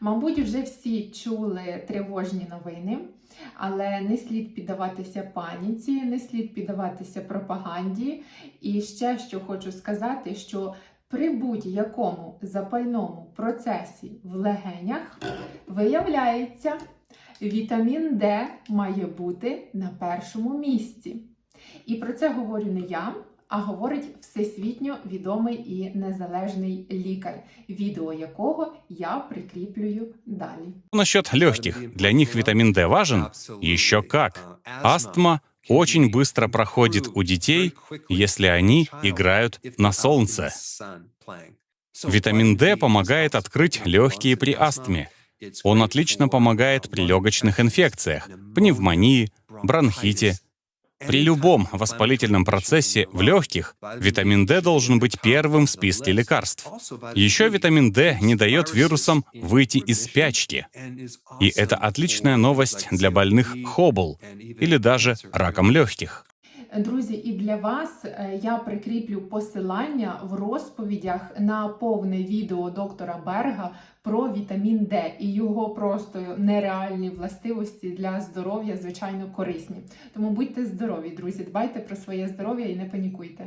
Мабуть, вже всі чули тривожні новини, але не слід піддаватися паніці, не слід піддаватися пропаганді. І ще що хочу сказати, що при будь-якому запальному процесі в легенях виявляється, вітамін Д має бути на першому місці. І про це говорю не я, а говорить всесвітньо відомий і незалежний лікар, відео якого я прикріплюю далі. Насчет легких. Для них витамин D важен? Еще как. Астма очень быстро проходит у детей, если они играют на солнце. Витамин D помогает открыть легкие при астме. Он отлично помогает при легочных инфекциях, пневмонии, бронхите. при любом воспалительном процессе в легких витамин D должен быть первым в списке лекарств. Еще витамин D не дает вирусам выйти из спячки. И это отличная новость для больных хобл или даже раком легких. Друзі, і для вас е, я прикріплю посилання в розповідях на повне відео доктора Берга про вітамін Д і його просто нереальні властивості для здоров'я, звичайно, корисні. Тому будьте здорові, друзі, дбайте про своє здоров'я і не панікуйте.